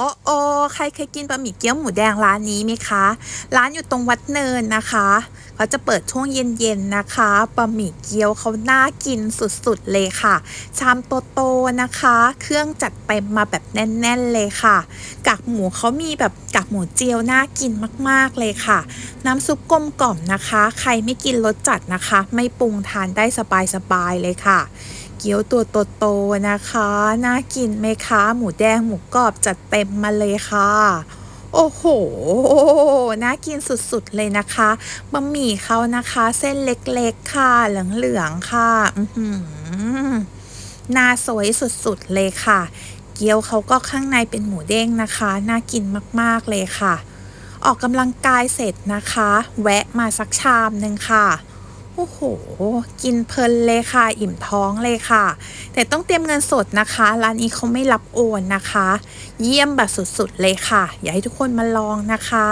โอ้โอใครเคยกินบะหมี่เกี๊ยวหมูแดงร้านนี้ไหมคะ ร้านอยู่ตรงวัดเนินนะคะ เขาจะเปิดช่วงเย็นๆนะคะ บะหมี่เกี๊ยวเขาน่ากินสุดๆเลยค่ะ ชามโตๆนะคะ เครื่องจัดเต็มมาแบบแน่นๆเลยค่ะ กากหมูเขามีแบบกากหมูเจียวน่ากินมากๆเลยค่ะ น้ำซุปกลมกล่อมนะคะ ใครไม่กินรสจัดนะคะ ไม่ปรุงทานได้สบายๆเลยค่ะ เกี๊ยวตัวโตๆนะคะน่ากินไหมคะ หมูแดงหมูกรอบจัดเต็มมาเลยค่ะ โอ้โห น่ากินสุดๆเลยนะคะบะหมี่เขานะคะ เส้นเล็กๆค่ะ เหลืองๆค่ะอืหน้าสวยสุดๆเลยค่ะ เกี๊ยวเขาก็ข้างในเป็นหมูเด้งนะคะ น่ากินมากๆเลยค่ะ ออกกำลังกายเสร็จนะคะ แวะมาสักชามหนึ่งค่ะ โอ้โห กินเพลินเลยค่ะ อิ่มท้องเลยค่ะ แต่ต้องเตรียมเงินสดนะคะ ร้านนี้เขาไม่รับโอนนะคะ เยี่ยมแบบสุดๆเลยค่ะ อยากให้ทุกคนมาลองนะคะ